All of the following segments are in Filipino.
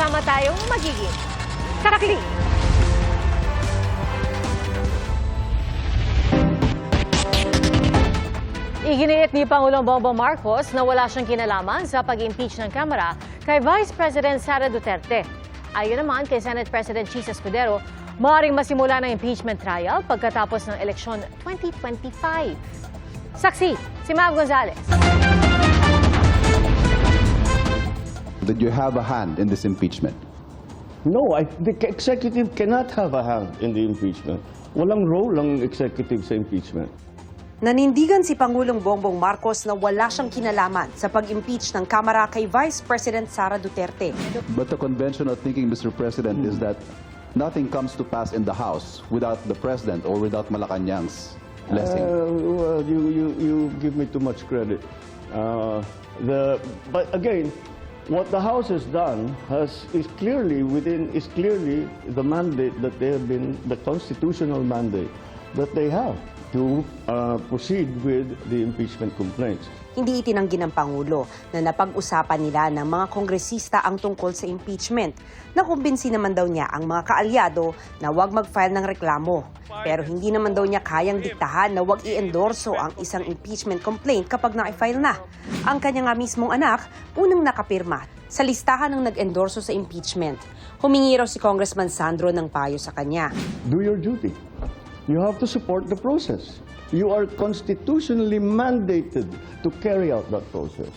sama-sama tayong magiging kakli. Iginiit ni Pangulong Bongbong Marcos na wala siyang kinalaman sa pag-impeach ng Kamara kay Vice President Sara Duterte. Ayon naman kay Senate President Chis Escudero, maaaring masimula ng impeachment trial pagkatapos ng eleksyon 2025. Saksi, si Mav Gonzalez. Did you have a hand in this impeachment? No, I, the executive cannot have a hand in the impeachment. Walang role ang executive sa impeachment. Nanindigan si Pangulong Bongbong Marcos na wala siyang kinalaman sa pag-impeach ng Kamara kay Vice President Sara Duterte. But the conventional thinking, Mr. President, is that nothing comes to pass in the House without the President or without Malacanang's blessing. Uh, well, you, you, you give me too much credit. Uh, the, but again, what the House has done has, is clearly within is clearly the mandate that they have been the constitutional mandate that they have to uh, proceed with the impeachment complaints. Hindi itinanggi ng Pangulo na napag-usapan nila ng mga kongresista ang tungkol sa impeachment. Nakumbinsi naman daw niya ang mga kaalyado na huwag mag-file ng reklamo. Pero hindi naman daw niya kayang diktahan na huwag i-endorso ang isang impeachment complaint kapag na-file na. Ang kanya nga mismong anak, unang nakapirma sa listahan ng nag-endorso sa impeachment. Humingi raw si Congressman Sandro ng payo sa kanya. do your duty. You have to support the process. You are constitutionally mandated to carry out that process.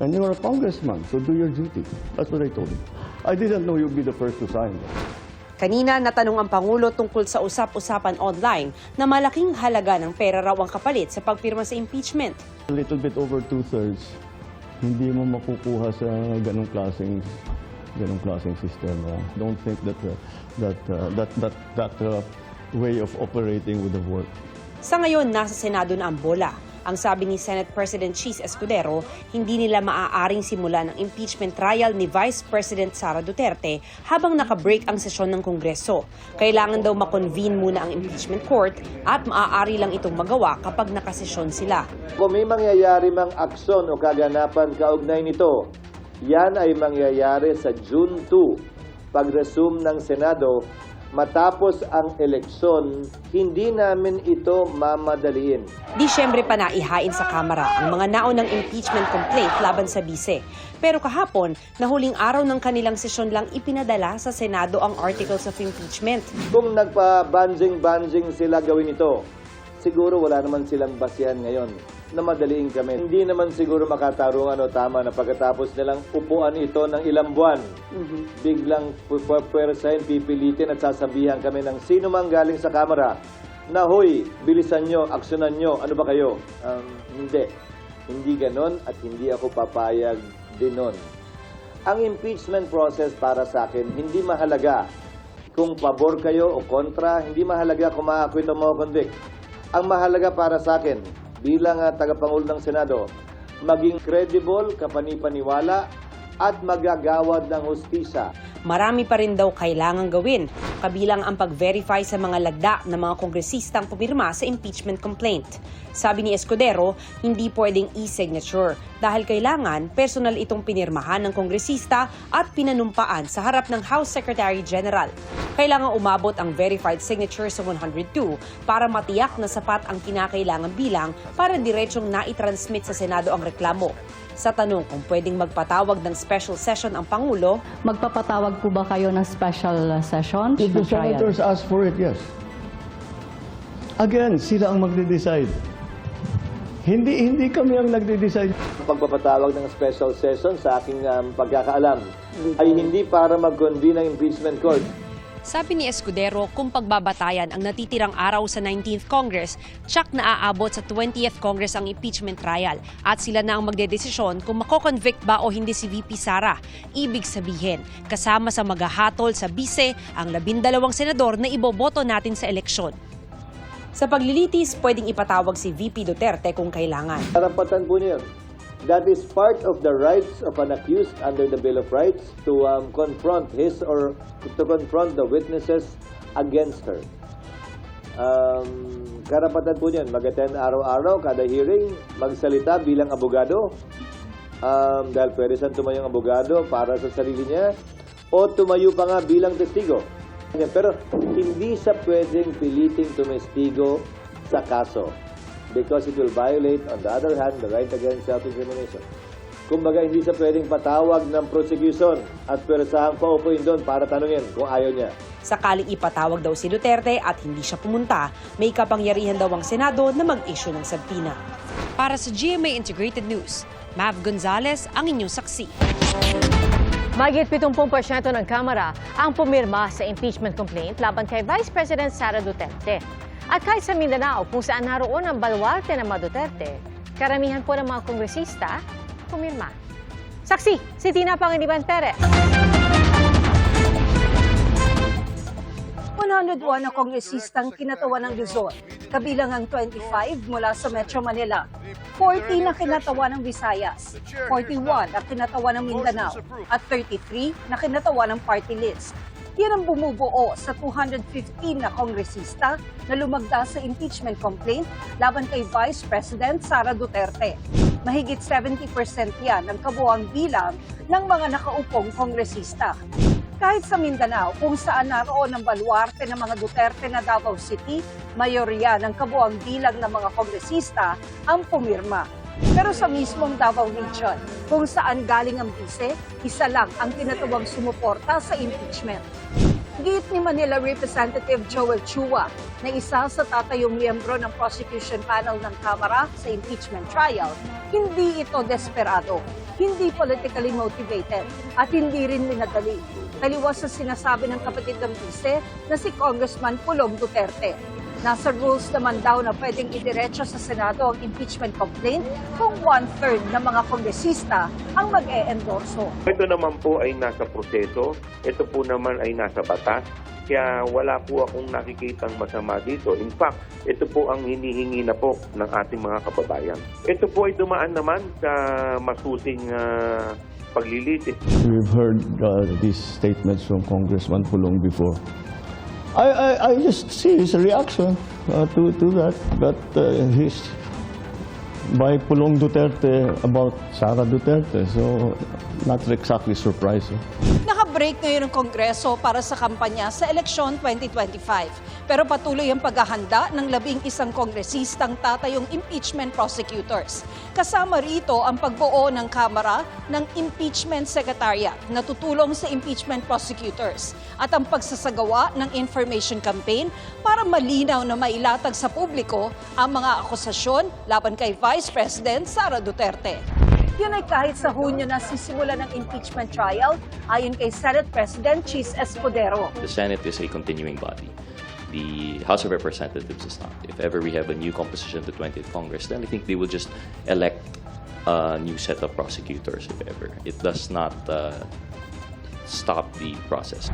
And you are a congressman, so do your duty. That's what I told him. I didn't know you'd be the first to sign. Kanina natanong ang Pangulo tungkol sa usap-usapan online na malaking halaga ng pera raw ang kapalit sa pagpirma sa impeachment. A little bit over two-thirds, hindi mo makukuha sa ganong klaseng ganong klaseng sistema. Don't think that uh, that uh, that that that uh, way of operating would have worked. Sa ngayon, nasa Senado na ang bola. Ang sabi ni Senate President Chis Escudero, hindi nila maaaring simulan ang impeachment trial ni Vice President Sara Duterte habang nakabreak ang sesyon ng Kongreso. Kailangan daw makonvene muna ang impeachment court at maaari lang itong magawa kapag nakasesyon sila. Kung may mangyayari mang aksyon o kaganapan kaugnay nito, yan ay mangyayari sa June 2, pag-resume ng Senado, matapos ang eleksyon, hindi namin ito mamadaliin. Disyembre pa naihain sa Kamara ang mga naunang impeachment complaint laban sa bise. Pero kahapon, na huling araw ng kanilang sesyon lang ipinadala sa Senado ang articles of impeachment. Kung nagpa-banjing-banjing sila gawin ito, siguro wala naman silang basihan ngayon na madaliin kami. Hindi naman siguro makatarungan o tama na pagkatapos nilang upuan ito ng ilang buwan, biglang pupwersahin, pipilitin at sasabihan kami ng sino mang galing sa Kamara na, Hoy, bilisan nyo, aksyonan nyo, ano ba kayo? Um, hindi. Hindi ganon at hindi ako papayag din nun. Ang impeachment process para sa akin, hindi mahalaga kung pabor kayo o kontra, hindi mahalaga kung ma-acquit o ma-convict. Ang mahalaga para sa akin, bilang uh, tagapangulo ng Senado, maging credible, kapanipaniwala, at magagawad ng hustisya. Marami pa rin daw kailangang gawin, kabilang ang pag-verify sa mga lagda ng mga kongresistang pumirma sa impeachment complaint. Sabi ni Escudero, hindi pwedeng e-signature dahil kailangan personal itong pinirmahan ng kongresista at pinanumpaan sa harap ng House Secretary General. Kailangan umabot ang verified signature sa 102 para matiyak na sapat ang kinakailangan bilang para diretsong naitransmit sa Senado ang reklamo. Sa tanong kung pwedeng magpatawag ng special session ang Pangulo, Magpapatawag po ba kayo ng special uh, session? If the ng trial? senators ask for it, yes. Again, sila ang magde-decide. Hindi hindi kami ang nagde-decide. Pagpapatawag ng special session sa aking um, pagkakaalam ay hindi para mag-convene ng impeachment court. Sabi ni Escudero, kung pagbabatayan ang natitirang araw sa 19th Congress, tsak na aabot sa 20th Congress ang impeachment trial at sila na ang magdedesisyon kung makoconvict ba o hindi si VP Sara. Ibig sabihin, kasama sa maghahatol sa bise ang labindalawang senador na iboboto natin sa eleksyon. Sa paglilitis, pwedeng ipatawag si VP Duterte kung kailangan. Karapatan po niya. That is part of the rights of an accused under the Bill of Rights to um, confront his or to confront the witnesses against her. Um, karapatan po niyan, mag-attend araw-araw, kada hearing, magsalita bilang abogado. Um, dahil pwede siyang tumayong abogado para sa sarili niya o tumayo pa nga bilang testigo. Pero hindi siya pwedeng piliting tumestigo sa kaso because it will violate, on the other hand, the right against self-incrimination. Kumbaga, hindi siya pwedeng patawag ng prosecution at pwersahang paupuin doon para tanungin kung ayaw niya. Sakaling ipatawag daw si Duterte at hindi siya pumunta, may kapangyarihan daw ang Senado na mag-issue ng sabtina. Para sa GMA Integrated News, Mav Gonzalez ang inyong saksi. Mahigit 70% ng Kamara ang pumirma sa impeachment complaint laban kay Vice President Sara Duterte. At kahit sa Mindanao, kung saan naroon ang baluarte ng mga Duterte, karamihan po ng mga kongresista pumirma. Saksi, si Tina Panginiban Perez. 101 na kongresistang kinatawan ng Luzon, kabilang ang 25 mula sa Metro Manila, 40 na kinatawa ng Visayas, 41 na kinatawa ng Mindanao, at 33 na kinatawa ng party list. Yan ang bumubuo sa 215 na kongresista na lumagda sa impeachment complaint laban kay Vice President Sara Duterte. Mahigit 70% yan ng kabuang bilang ng mga nakaupong kongresista. Kahit sa Mindanao, kung saan naroon ang baluarte ng mga Duterte na Davao City, mayorya ng kabuang bilang ng mga kongresista ang pumirma. Pero sa mismong Davao Region, kung saan galing ang bise, isa lang ang tinatawag sumuporta sa impeachment. Git ni Manila Representative Joel Chua na isa sa tatayong miyembro ng prosecution panel ng Kamara sa impeachment trial, hindi ito desperado, hindi politically motivated, at hindi rin minadali. Taliwas sa sinasabi ng kapatid ng bise na si Congressman Pulong Duterte. Nasa rules naman daw na pwedeng idiretso sa Senado ang impeachment complaint kung one-third ng mga kongresista ang mag-e-endorso. Ito naman po ay nasa proseso, ito po naman ay nasa batas, kaya wala po akong nakikitang masama dito. In fact, ito po ang hinihingi na po ng ating mga kababayan. Ito po ay dumaan naman sa masusing ah, paglilitis. We've heard uh, these statements from Congressman Pulong before. I, I, I just see his reaction uh, to, to that, that uh, he's by Pulong Duterte about Sara Duterte. So, not exactly surprising. Naka-break ngayon ang Kongreso para sa kampanya sa eleksyon 2025. Pero patuloy ang paghahanda ng labing isang kongresistang tatayong impeachment prosecutors. Kasama rito ang pagbuo ng Kamara ng Impeachment Secretariat na tutulong sa impeachment prosecutors at ang pagsasagawa ng information campaign para malinaw na mailatag sa publiko ang mga akusasyon laban kay Vice President Sara Duterte. Yun ay kahit sa Hunyo na sisimula ng impeachment trial ayon kay Senate President Chis Escudero. The Senate is a continuing body. The House of Representatives is not. If ever we have a new composition to 20th Congress, then I think they will just elect a new set of prosecutors, if ever. It does not uh, stop the process.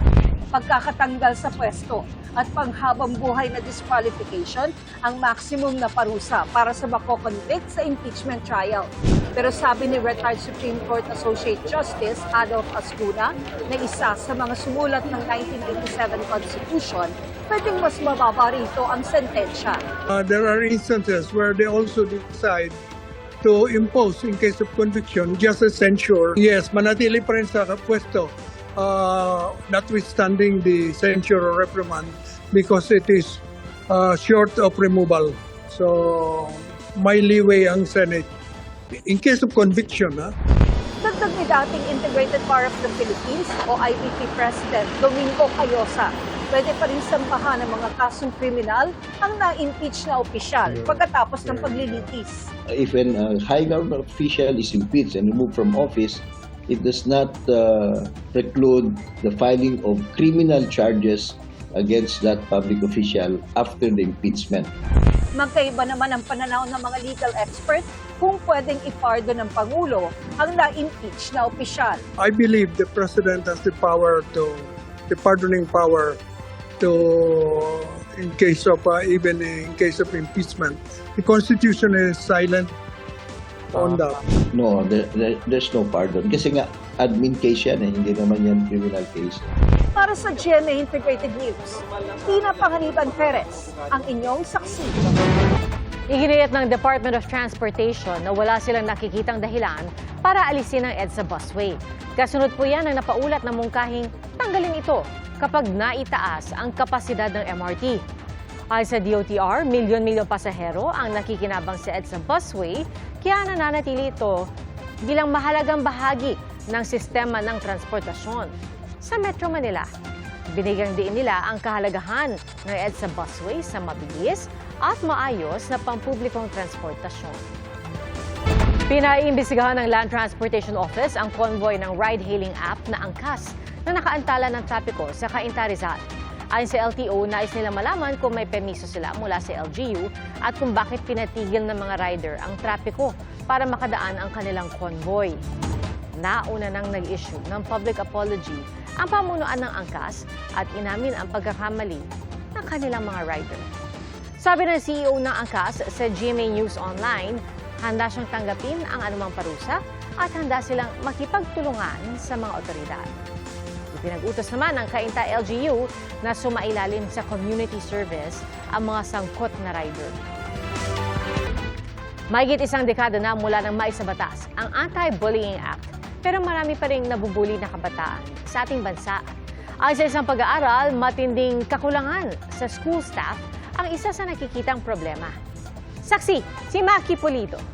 Pagkakatanggal sa pwesto at panghabang buhay na disqualification ang maximum na parusa para sa makoconvict sa impeachment trial. Pero sabi ni retired Supreme Court Associate Justice Adolf Ascuna na isa sa mga sumulat ng 1987 Constitution, pwedeng mas mababa rito ang sentensya. Uh, there are instances where they also decide to impose in case of conviction just a censure. Yes, manatili pa rin sa pwesto uh, notwithstanding the censure or reprimand because it is uh, short of removal. So, may leeway ang Senate. In case of conviction, ha? Dagdag ni dating Integrated Bar of the Philippines o IBP President Domingo Cayosa, pwede pa rin sampahan ng mga kasong kriminal ang na-impeach na opisyal pagkatapos ng paglilitis. if an uh, high government official is impeached and removed from office, it does not uh, preclude the filing of criminal charges against that public official after the impeachment. Magkaiba naman ang pananaw ng mga legal expert kung pwedeng ipardo ng Pangulo ang na-impeach na opisyal. I believe the president has the power to, the pardoning power to, in case of, uh, even in case of impeachment. The Constitution is silent on that. No, there, there- there's no pardon. Kasi nga, admin case yan, eh, hindi naman yan criminal case. Para sa GMA Integrated News, Tina Panganiban Perez, ang inyong saksi. Iginayat ng Department of Transportation na wala silang nakikitang dahilan para alisin ang EDSA busway. Kasunod po yan ang napaulat na mungkahing tanggalin ito kapag naitaas ang kapasidad ng MRT. Ayon sa DOTR, milyon-milyon pasahero ang nakikinabang sa EDSA busway kaya nananatili ito bilang mahalagang bahagi ng sistema ng transportasyon. Sa Metro Manila, binigyang diin nila ang kahalagahan ng EDSA busway sa mabilis at maayos na pampublikong transportasyon. Pinaiimbestigahan ng Land Transportation Office ang convoy ng ride-hailing app na Angkas na nakaantala ng trapiko sa Cainta Rizal. Ayon sa LTO, nais nila malaman kung may permiso sila mula sa LGU at kung bakit pinatigil ng mga rider ang trapiko para makadaan ang kanilang convoy. Nauna nang nag-issue ng public apology ang pamunuan ng Angkas at inamin ang pagkakamali ng kanilang mga rider. Sabi ng CEO ng Angkas sa GMA News Online, handa siyang tanggapin ang anumang parusa at handa silang makipagtulungan sa mga otoridad. Ipinag-utos naman ng Kainta LGU na sumailalim sa community service ang mga sangkot na rider. Mahigit isang dekada na mula nang maisabatas ang Anti-Bullying Act, pero marami pa rin nabubuli na kabataan sa ating bansa. Ayon sa isang pag-aaral, matinding kakulangan sa school staff ang isa sa nakikitang problema. Saksi, si Maki Polito.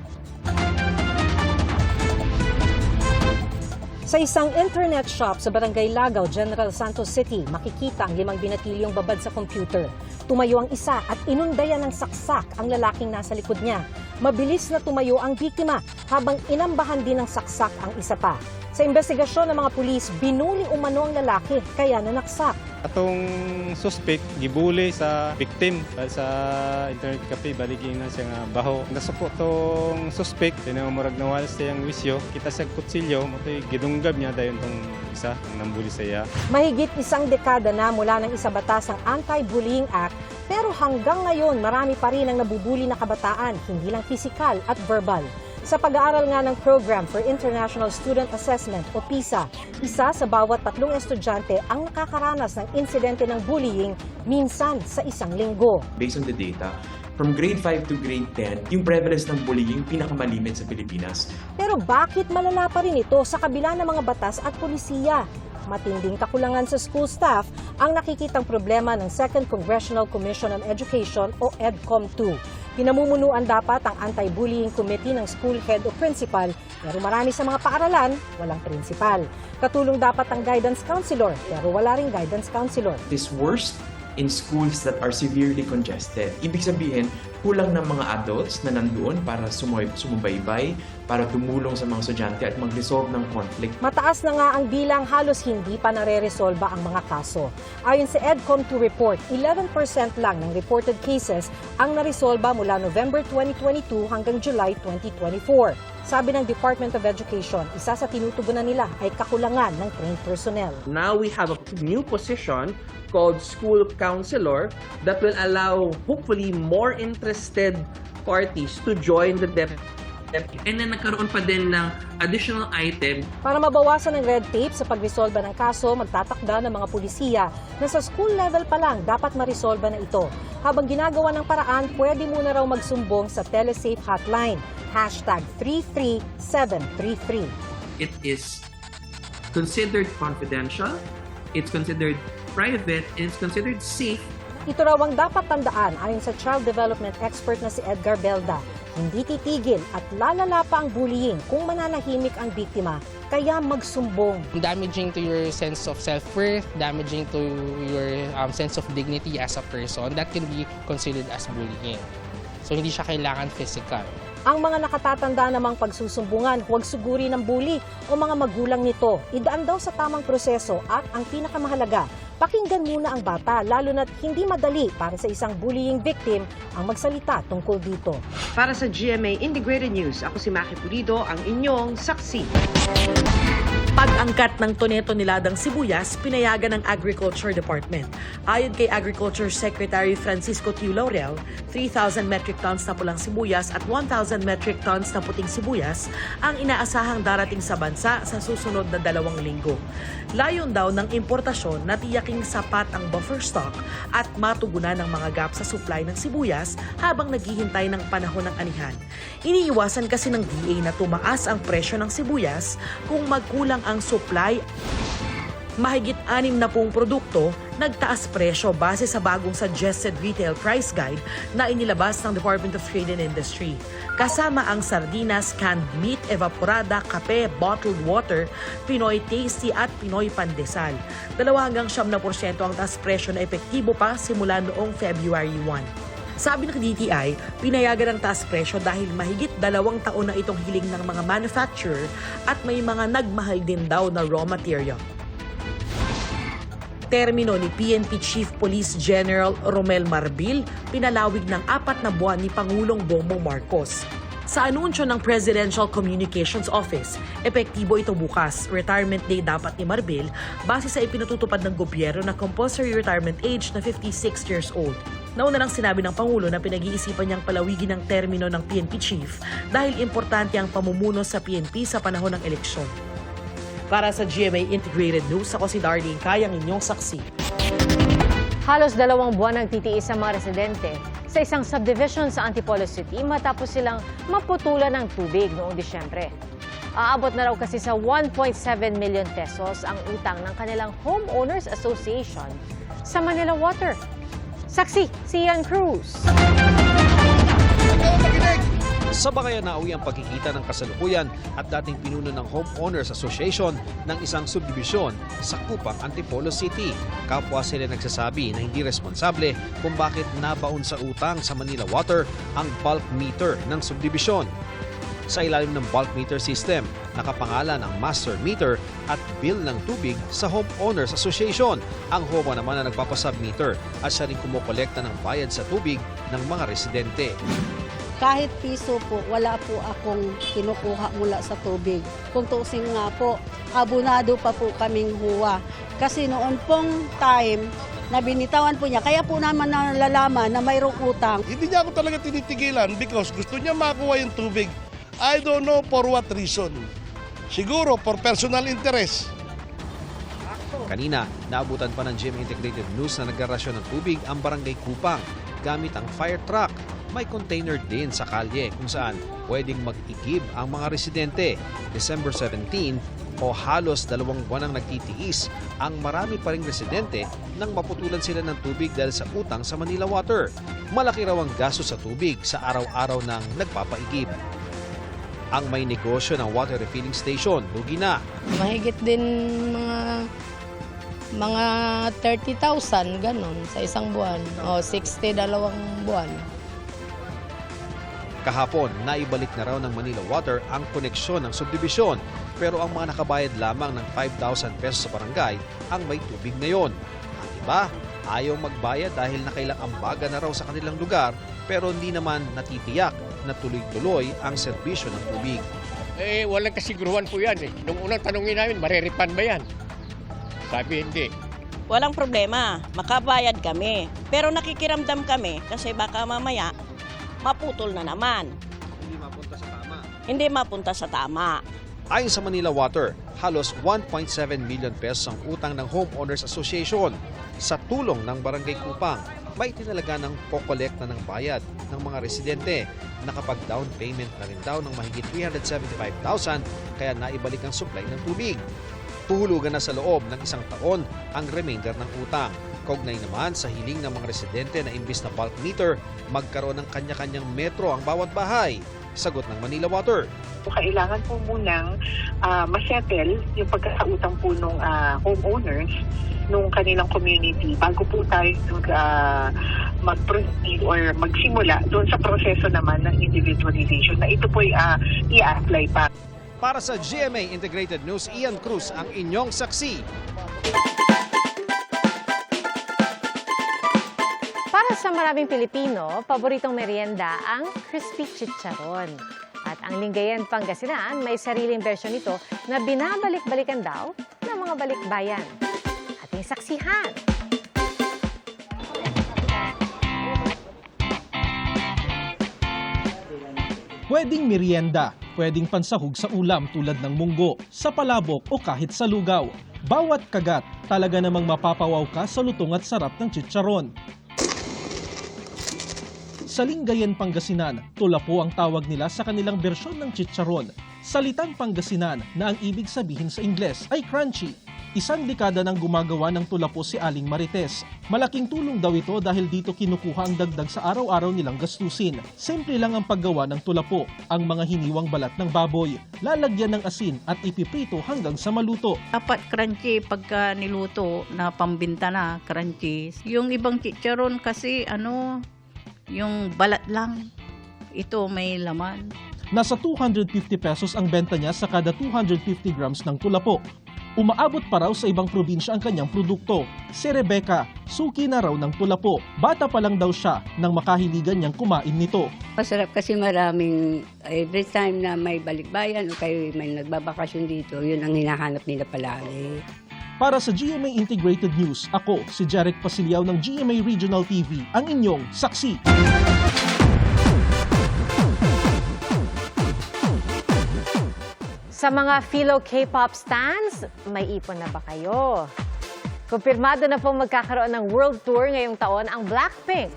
Sa isang internet shop sa Barangay Lagaw, General Santos City, makikita ang limang binatilyong babad sa computer. Tumayo ang isa at inundayan ng saksak ang lalaking nasa likod niya. Mabilis na tumayo ang biktima habang inambahan din ng saksak ang isa pa. Sa investigasyon ng mga pulis, binuli umano ang lalaki kaya nanaksak. Atong suspect gibuli sa victim sa internet cafe baligin na siya nga baho. Nasuko tong suspect tinamurag nawal siya ang wisyo. Kita sa kutsilyo mo gidunggab niya dayon tong isa ang nambuli sa iya. Mahigit isang dekada na mula ng isabatas ang Anti-Bullying Act, pero hanggang ngayon marami pa rin ang nabubuli na kabataan, hindi lang pisikal at verbal. Sa pag-aaral nga ng Program for International Student Assessment o PISA, isa sa bawat tatlong estudyante ang nakakaranas ng insidente ng bullying minsan sa isang linggo. based on the data, from grade 5 to grade 10, yung prevalence ng bullying pinakamalimit sa Pilipinas. Pero bakit malala pa rin ito sa kabila ng mga batas at polisiya? Matinding kakulangan sa school staff ang nakikitang problema ng Second Congressional Commission on Education o EDCOM 2. Pinamumunuan dapat ang Anti-Bullying Committee ng school head o principal, pero marami sa mga paaralan, walang principal. Katulong dapat ang guidance counselor, pero wala ring guidance counselor. It is worst in schools that are severely congested. Ibig sabihin, kulang ng mga adults na nandoon para sumay, sumubaybay, para tumulong sa mga estudyante at mag-resolve ng conflict. Mataas na nga ang bilang halos hindi pa nare-resolba ang mga kaso. Ayon sa EDCOM 2 report, 11% lang ng reported cases ang naresolba mula November 2022 hanggang July 2024. Sabi ng Department of Education, isa sa tinutugunan nila ay kakulangan ng trained personnel. Now we have a new position called school counselor that will allow hopefully more interested parties to join the DEP. And then nagkaroon pa din ng additional item Para mabawasan ang red tape sa pagresolba ng kaso, magtatakda ng mga pulisiya na sa school level pa lang dapat maresolba na ito. Habang ginagawa ng paraan, pwede muna raw magsumbong sa telesafe hotline. Hashtag 33733. it is considered confidential, it's considered private, and it's considered safe Ito raw ang dapat tandaan ayon sa child development expert na si Edgar Belda. Hindi titigil at lalala pa ang bullying kung mananahimik ang biktima, kaya magsumbong. damaging to your sense of self-worth, damaging to your um, sense of dignity as a person, that can be considered as bullying. So, hindi siya kailangan physical. Ang mga nakatatanda namang pagsusumbungan, huwag suguri ng bully o mga magulang nito. Idaan daw sa tamang proseso at ang pinakamahalaga, pakinggan muna ang bata lalo na't hindi madali para sa isang bullying victim ang magsalita tungkol dito. Para sa GMA Integrated News, ako si Maki Pulido, ang inyong saksi. Pag-angkat ng toneto-niladang sibuyas, pinayagan ng Agriculture Department. Ayon kay Agriculture Secretary Francisco Q. Laurel, 3,000 metric tons na pulang sibuyas at 1,000 metric tons na puting sibuyas ang inaasahang darating sa bansa sa susunod na dalawang linggo. Layon daw ng importasyon na tiyakin maging sapat ang buffer stock at matugunan ang mga gap sa supply ng sibuyas habang naghihintay ng panahon ng anihan. Iniiwasan kasi ng DA na tumaas ang presyo ng sibuyas kung magkulang ang supply mahigit anim na pong produkto nagtaas presyo base sa bagong suggested retail price guide na inilabas ng Department of Trade and Industry. Kasama ang sardinas, canned meat, evaporada, kape, bottled water, Pinoy Tasty at Pinoy Pandesal. Dalawa hanggang siyam na porsyento ang taas presyo na epektibo pa simula noong February 1. Sabi ng DTI, pinayagan ang taas presyo dahil mahigit dalawang taon na itong hiling ng mga manufacturer at may mga nagmahal din daw na raw material termino ni PNP Chief Police General Romel Marbil, pinalawig ng apat na buwan ni Pangulong Bongbong Marcos. Sa anunsyo ng Presidential Communications Office, epektibo ito bukas. Retirement day dapat ni Marbil base sa ipinatutupad ng gobyerno na compulsory retirement age na 56 years old. Nauna lang sinabi ng Pangulo na pinag-iisipan niyang palawigin ang termino ng PNP Chief dahil importante ang pamumuno sa PNP sa panahon ng eleksyon. Para sa GMA Integrated News, ako si Darlene Kayang inyong saksi. Halos dalawang buwan ang titiis sa mga residente sa isang subdivision sa Antipolo City matapos silang maputulan ng tubig noong Disyembre. Aabot na raw kasi sa 1.7 million pesos ang utang ng kanilang Homeowners Association sa Manila Water. Saksi, si Ian Cruz. Sa bakayan nauwi ang pagkikita ng kasalukuyan at dating pinuno ng Homeowners Association ng isang subdibisyon sa Kupang, Antipolo City. Kapwa sila nagsasabi na hindi responsable kung bakit nabaon sa utang sa Manila Water ang bulk meter ng subdibisyon. Sa ilalim ng bulk meter system, nakapangalan ang master meter at bill ng tubig sa Homeowners Association. Ang HOMA naman na nagpapasubmeter at siya rin kumukolekta ng bayad sa tubig ng mga residente. Kahit piso po, wala po akong kinukuha mula sa tubig. Kung tuusin nga po, abunado pa po kaming huwa. Kasi noon pong time, na binitawan po niya, kaya po naman nalalaman na mayroong utang. Hindi niya ako talaga tinitigilan because gusto niya makuha yung tubig. I don't know for what reason. Siguro for personal interest. Kanina, naabutan pa ng GM Integrated News na nagkarasyon ng tubig ang barangay Kupang gamit ang fire truck. May container din sa kalye kung saan pwedeng mag-igib ang mga residente. December 17 o halos dalawang buwan ang nagtitiis ang marami pa ring residente nang maputulan sila ng tubig dahil sa utang sa Manila Water. Malaki raw ang gasto sa tubig sa araw-araw ng nagpapaigib. Ang may negosyo ng water refilling station, lugi na. Mahigit din mga mga 30,000 ganon sa isang buwan o 60 dalawang buwan. Kahapon, naibalik na raw ng Manila Water ang koneksyon ng subdibisyon pero ang mga nakabayad lamang ng 5,000 pesos sa barangay ang may tubig na yon. Ang iba, ayaw magbayad dahil nakailang ambaga na raw sa kanilang lugar pero hindi naman natitiyak na tuloy-tuloy ang serbisyo ng tubig. Eh, walang kasiguruhan po yan eh. Nung unang tanongin namin, mariripan ba yan? Sabi hindi. Walang problema, makabayad kami. Pero nakikiramdam kami kasi baka mamaya maputol na naman. Hindi mapunta sa tama. Hindi mapunta sa tama. Ayon sa Manila Water, halos 1.7 million pesos ang utang ng Homeowners Association. Sa tulong ng Barangay Kupang, may tinalaga ng kokolekta ng bayad ng mga residente. Nakapag-down payment na rin daw ng mahigit 375,000 kaya naibalik ang supply ng tubig. Tuhulugan na sa loob ng isang taon ang remainder ng utang. Kaugnay naman sa hiling ng mga residente na imbis na bulk meter, magkaroon ng kanya-kanyang metro ang bawat bahay. Sagot ng Manila Water. Kailangan po munang uh, masettle yung pagkakautang po ng uh, homeowners nung kanilang community bago po tayo uh, mag-proceed or magsimula doon sa proseso naman ng individualization na ito po uh, i-apply pa. Para sa GMA Integrated News, Ian Cruz ang inyong saksi. Sa maraming Pilipino, paboritong merienda ang crispy chicharon. At ang Lingayen Pangasinan may sariling bersyon nito na binabalik-balikan daw ng mga balikbayan. Ating saksihan. Pwedeng merienda, pwedeng pansahog sa ulam tulad ng munggo, sa palabok o kahit sa lugaw. Bawat kagat, talaga namang mapapawaw ka sa lutong at sarap ng chicharon. Sa Lingayen, Pangasinan, tulapo ang tawag nila sa kanilang bersyon ng chicharon. Salitang Pangasinan na ang ibig sabihin sa Ingles ay crunchy. Isang dekada nang gumagawa ng tulapo si Aling Marites. Malaking tulong daw ito dahil dito kinukuha ang dagdag sa araw-araw nilang gastusin. Simple lang ang paggawa ng tulapo, ang mga hiniwang balat ng baboy, lalagyan ng asin at ipiprito hanggang sa maluto. Dapat crunchy pagka niluto na pambinta na crunchy. Yung ibang chicharon kasi ano, yung balat lang. Ito may laman. Nasa 250 pesos ang benta niya sa kada 250 grams ng tulapo. Umaabot pa raw sa ibang probinsya ang kanyang produkto. Si Rebecca, suki na raw ng tulapo. Bata pa lang daw siya nang makahiligan niyang kumain nito. Masarap kasi maraming, every time na may balikbayan o kayo may nagbabakasyon dito, yun ang hinahanap nila palagi. Para sa GMA Integrated News, ako si Jarek Pasiliao ng GMA Regional TV, ang inyong saksi. Sa mga Philo K-pop stans, may ipon na ba kayo? Kumpirmado na pong magkakaroon ng world tour ngayong taon ang Blackpink.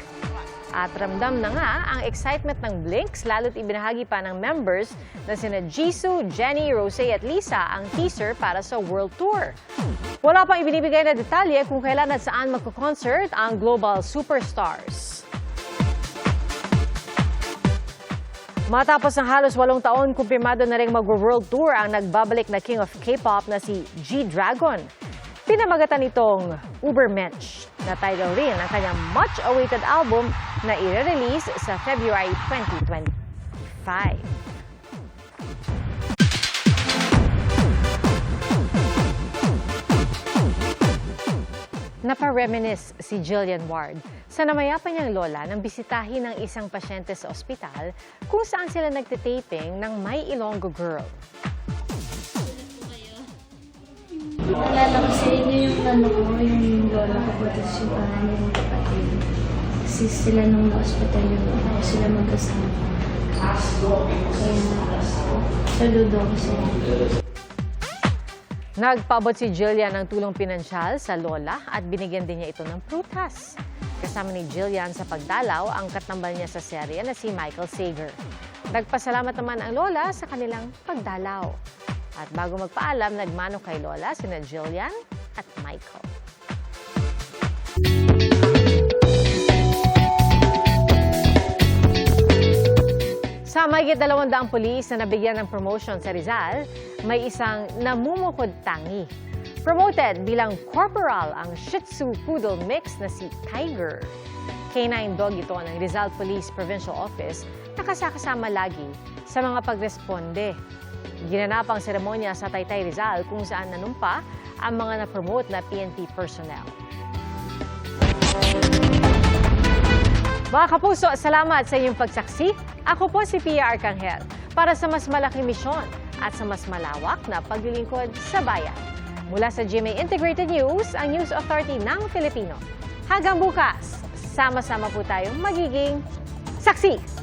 At ramdam na nga ang excitement ng Blinks lalo't ibinahagi pa ng members na sina Jisoo, Jennie, Rosé at Lisa ang teaser para sa world tour. Wala pang ibinibigay na detalye kung kailan at saan magko-concert ang global superstars. Matapos ng halos walong taon, kumpirmado na rin mag-world tour ang nagbabalik na king of K-pop na si G-Dragon. Pinamagatan itong Ubermensch na title rin ang kanyang much-awaited album na i-release sa February 2025. Napareminis si Jillian Ward sa namayapa niyang lola nang bisitahin ng isang pasyente sa ospital kung saan sila nagtitaping ng My Ilonggo Girl. Naalala ko sa inyo yung ano ko, yung lola ko po, tapos yung pangalan yung kapatid. Kasi sila nung na-hospital yung lola ko, sila mag-asama. Kaya, saludo ako sa inyo. Nagpaabot si Jillian ng tulong pinansyal sa lola at binigyan din niya ito ng prutas. Kasama ni Jillian sa pagdalaw ang katambal niya sa serye na si Michael Sager. Nagpasalamat naman ang lola sa kanilang pagdalaw. At bago magpaalam, nagmano kay lola sina Jillian at Michael. Sa mahigit dalawang daang pulis na nabigyan ng promotion sa Rizal, may isang namumukod tangi. Promoted bilang corporal ang Shih Tzu Poodle mix na si Tiger. K9 dog ito ng Rizal Police Provincial Office na kasakasama lagi sa mga pagresponde. Ginanap ang seremonya sa Taytay Rizal kung saan nanumpa ang mga na-promote na PNP personnel. Mga kapuso, salamat sa inyong pagsaksi. Ako po si Pia Arcangel para sa mas malaking misyon at sa mas malawak na paglilingkod sa bayan. Mula sa GMA Integrated News, ang News Authority ng Filipino. Hanggang bukas, sama-sama po tayong magiging saksi.